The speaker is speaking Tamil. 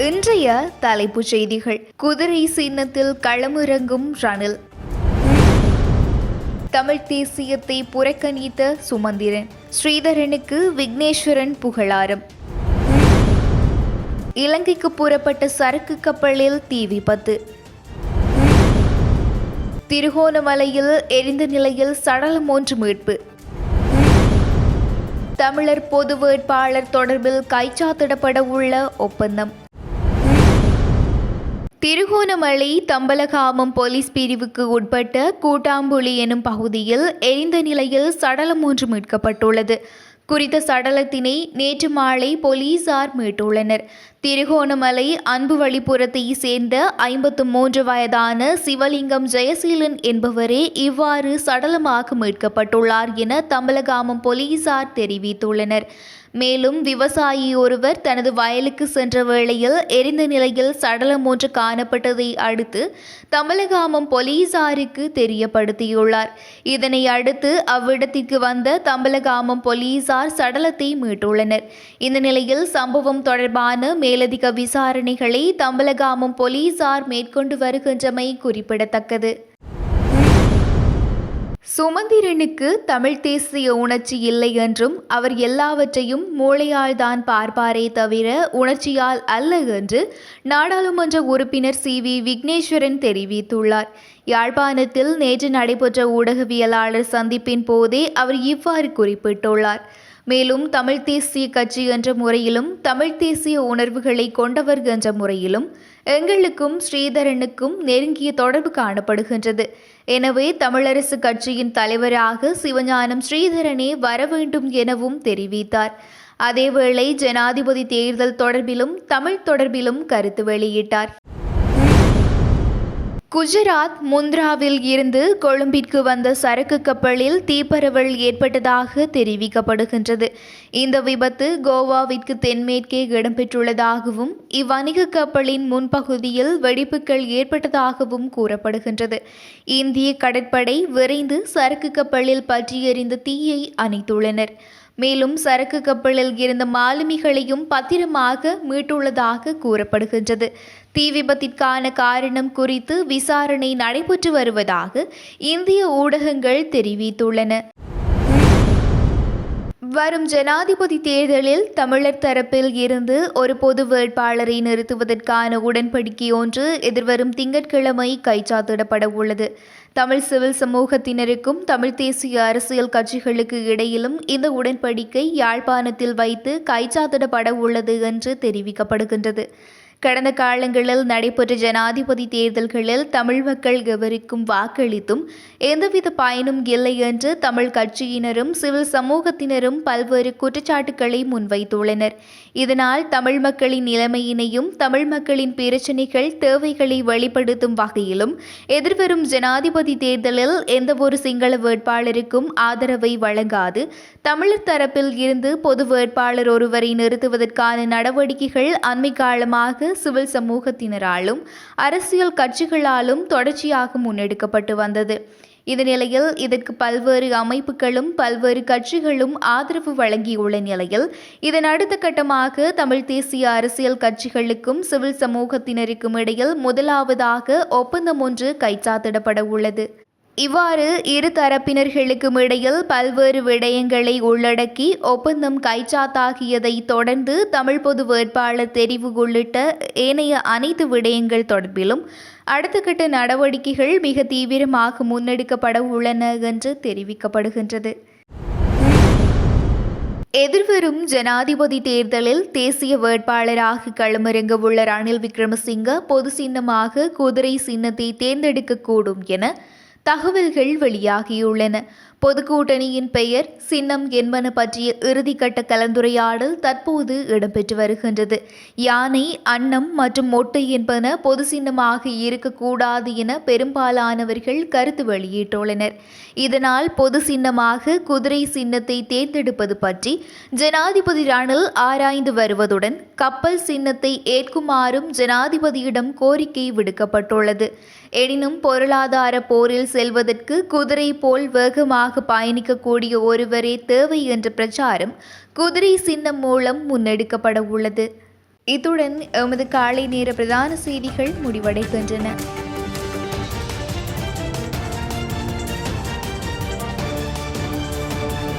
இன்றைய தலைப்புச் செய்திகள். குதிரை சின்னத்தில் களமிறங்கும் ரணில். தமிழ் தேசியத்தை புறக்கணித்த சுமந்திரன். ஸ்ரீதரனுக்கு விக்னேஸ்வரன் புகழாரம். இலங்கைக்கு புறப்பட்ட சரக்கு கப்பலில் தீ விபத்து. திருகோணமலையில் எரிந்த நிலையில் சடலம் ஒன்று மீட்பு. தமிழர் பொது வேட்பாளர் தொடர்பில் கைச்சாத்திடப்பட உள்ள ஒப்பந்தம். திருகோணமலை தம்பலகாமம் போலீஸ் பிரிவுக்கு உட்பட்ட கூட்டாம்புலி எனும் பகுதியில் எரிந்த நிலையில் சடலம் ஒன்று மீட்கப்பட்டுள்ளது. குறித்த சடலத்தினை நேற்று மாலை போலீசார் மீட்டுள்ளனர். திருகோணமலை அன்புவழிப்புறத்தை சேர்ந்த ஐம்பத்து மூன்று வயதான சிவலிங்கம் ஜெயசீலன் என்பவரே இவ்வாறு சடலமாக மீட்கப்பட்டுள்ளார் என தம்பலகாமம் போலீசார் தெரிவித்துள்ளனர். மேலும் விவசாயி ஒருவர் தனது வயலுக்கு சென்ற வேளையில் எரிந்த நிலையில் சடலம் ஒன்று காணப்பட்டதை அடுத்து தம்பலகாமம் போலீசாருக்கு தெரியப்படுத்தியுள்ளார். இதனை அடுத்து அவ்விடத்திற்கு வந்த தம்பலகாமம் போலீசார் சடலத்தை மீட்டுள்ளனர். இந்த நிலையில் சம்பவம் தொடர்பான மேலதிக விசாரணைகளை தம்பலகாமம் போலீசார் மேற்கொண்டு வருகின்றமை குறிப்பிடத்தக்கது. சுமந்திரனுக்கு தமிழ் தேசிய உணர்ச்சி இல்லை என்றும் அவர் எல்லாவற்றையும் மூளையால் தான் பார்ப்பாரே தவிர உணர்ச்சியால் அல்ல என்று நாடாளுமன்ற உறுப்பினர் சி. வி. விக்னேஸ்வரன் தெரிவித்துள்ளார். யாழ்ப்பாணத்தில் நேற்று நடைபெற்ற ஊடகவியலாளர் சந்திப்பின் போதே அவர் இவ்வாறு குறிப்பிட்டுள்ளார். மேலும் தமிழ் தேசிய கட்சி என்ற முறையிலும் தமிழ் தேசிய உணர்வுகளை கொண்டவர் என்ற முறையிலும் எங்களுக்கும் ஸ்ரீதரனுக்கும் நெருங்கிய தொடர்பு காணப்படுகின்றது. எனவே தமிழரசு கட்சியின் தலைவராக சிவஞானம் ஸ்ரீதரனே வர வேண்டும் எனவும் தெரிவித்தார். அதேவேளை ஜனாதிபதி தேர்தல் தொடர்பிலும் தமிழ் தொடர்பிலும் கருத்து வெளியிட்டார். குஜராத் முந்த்ராவில் இருந்து கொழும்பிற்கு வந்த சரக்கு கப்பலில் தீப்பரவல் ஏற்பட்டதாக தெரிவிக்கப்படுகின்றது. இந்த விபத்து கோவாவிற்கு தென்மேற்கே இடம்பெற்றுள்ளதாகவும் இவ்வணிக கப்பலின் முன்பகுதியில் வெடிப்புகள் ஏற்பட்டதாகவும் கூறப்படுகின்றது. இந்திய கடற்படை விரைந்து சரக்கு கப்பலில் பற்றியறிந்த தீயை அணைத்துள்ளனர். மேலும் சரக்கு கப்பலில் இருந்த மாலுமிகளையும் பத்திரமாக மீட்டுள்ளதாக கூறப்படுகின்றது. தீ விபத்திற்கான காரணம் குறித்து விசாரணை நடைபெற்று வருவதாக இந்திய ஊடகங்கள் தெரிவித்துள்ளன. வரும் ஜனாதிபதி தேர்தலில் தமிழர் தரப்பில் இருந்து ஒரு பொது வேட்பாளரை நிறுத்துவதற்கான உடன்படிக்கை ஒன்று எதிர்வரும் திங்கட்கிழமை கைச்சாத்திடப்பட உள்ளது. தமிழ் சிவில் சமூகத்தினருக்கும் தமிழ் தேசிய அரசியல் கட்சிகளுக்கு இடையிலும் இந்த உடன்படிக்கை யாழ்ப்பாணத்தில் வைத்து கைச்சாத்திடப்பட உள்ளது என்று தெரிவிக்கப்படுகின்றது. கடந்த காலங்களில் நடைபெற்ற ஜனாதிபதி தேர்தல்களில் தமிழ் மக்கள் எவருக்கும் வாக்களித்தும் எந்தவித பயனும் இல்லை என்று தமிழ் கட்சியினரும் சிவில் சமூகத்தினரும் பல்வேறு குற்றச்சாட்டுக்களை முன்வைத்துள்ளனர். இதனால் தமிழ் மக்களின் நிலைமையினையும் தமிழ் மக்களின் பிரச்சினைகள் தேவைகளை வெளிப்படுத்தும் வகையிலும் எதிர்வரும் ஜனாதிபதி தேர்தலில் எந்தவொரு சிங்கள வேட்பாளருக்கும் ஆதரவை வழங்காது தமிழர் தரப்பில் இருந்து பொது வேட்பாளர் ஒருவரை நிறுத்துவதற்கான நடவடிக்கைகள் அண்மை காலமாக சிவில் சமூகத்தினராலும் அரசியல் கட்சிகளாலும் தொடர்ச்சியாக முன்னெடுக்கப்பட்டு வந்தது. இந்நிலையில் இதற்கு பல்வேறு அமைப்புகளும் பல்வேறு கட்சிகளும் ஆதரவு வழங்கியுள்ள நிலையில் இதன் அடுத்த கட்டமாக தமிழ் தேசிய அரசியல் கட்சிகளுக்கும் சிவில் சமூகத்தினருக்கும் இடையில் முதலாவதாக ஒப்பந்தம் ஒன்று கைச்சாத்திடப்பட உள்ளது. இவ்வாறு இரு தரப்பினர்களுக்கும் இடையில் பல்வேறு விடயங்களை உள்ளடக்கி ஒப்பந்தம் கைச்சாத்தாகியதை தொடர்ந்து தமிழ் பொது வேட்பாளர் தெரிவு உள்ளிட்ட ஏனைய அனைத்து விடயங்கள் தொடர்பிலும் அடுத்த கட்ட நடவடிக்கைகள் மிக தீவிரமாக முன்னெடுக்கப்பட உள்ளன என்று தெரிவிக்கப்படுகின்றது. எதிர்வரும் ஜனாதிபதி தேர்தலில் தேசிய வேட்பாளராக களமிறங்க உள்ள ரணில் விக்ரமசிங்க பொது சின்னமாக குதிரை சின்னத்தை தேர்ந்தெடுக்கக்கூடும் என தகவல்கள் வெளியாகியுள்ளன. பொதுக்கூட்டணியின் பெயர் சின்னம் என்பன பற்றிய இறுதிக்கட்ட கலந்துரையாடல் தற்போது இடம்பெற்று வருகின்றது. யானை அன்னம் மற்றும் மொட்டை என்பன பொது சின்னமாக இருக்கக்கூடாது என பெரும்பாலானவர்கள் கருத்து வெளியிட்டுள்ளனர். இதனால் பொது சின்னமாக குதிரை சின்னத்தை தேர்ந்தெடுப்பது பற்றி ஜனாதிபதி ரணில் ஆராய்ந்து வருவதுடன் கப்பல் சின்னத்தை ஏற்குமாறும் ஜனாதிபதியிடம் கோரிக்கை விடுக்கப்பட்டுள்ளது. எனினும் பொருளாதார போரில் செல்வதற்கு குதிரை போல் வேகமாக பயணிக்கக்கூடிய ஒருவரே தேவை என்ற பிரச்சாரம் குதிரை சின்னம் மூலம் முன்னெடுக்கப்பட உள்ளது. இத்துடன் எமது காலை நேர பிரதான செய்திகள் முடிவடைகின்றன.